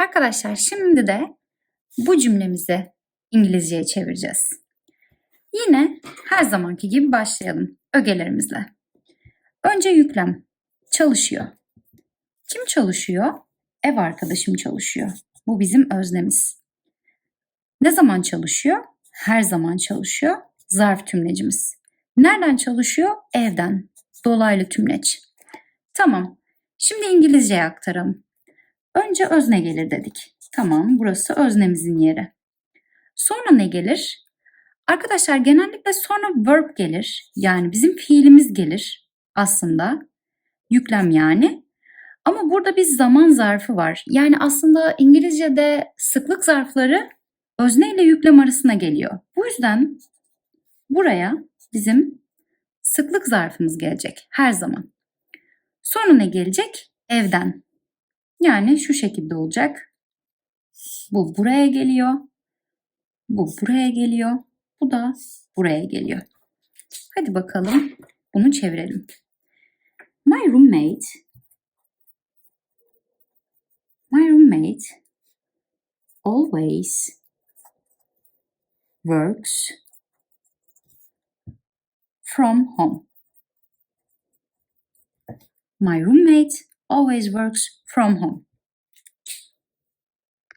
Arkadaşlar şimdi de bu cümlemizi İngilizceye çevireceğiz. Yine her zamanki gibi başlayalım ögelerimizle. Önce yüklem. Çalışıyor. Kim çalışıyor? Ev arkadaşım çalışıyor. Bu bizim öznemiz. Ne zaman çalışıyor? Her zaman çalışıyor. Zarf tümlecimiz. Nereden çalışıyor? Evden. Dolaylı tümleç. Tamam. Şimdi İngilizceye aktaralım. Önce özne gelir dedik. Tamam, burası öznemizin yeri. Sonra ne gelir? Arkadaşlar genellikle sonra verb gelir. Yani bizim fiilimiz gelir aslında. Yüklem yani. Ama burada bir zaman zarfı var. Yani aslında İngilizce'de sıklık zarfları özne ile yüklem arasına geliyor. Bu yüzden buraya bizim sıklık zarfımız gelecek her zaman. Sonra ne gelecek? Evden. Yani şu şekilde olacak. Bu buraya geliyor. Bu buraya geliyor. Bu da buraya geliyor. Hadi bakalım bunu çevirelim. My roommate My roommate always works from home. My roommate always works from home.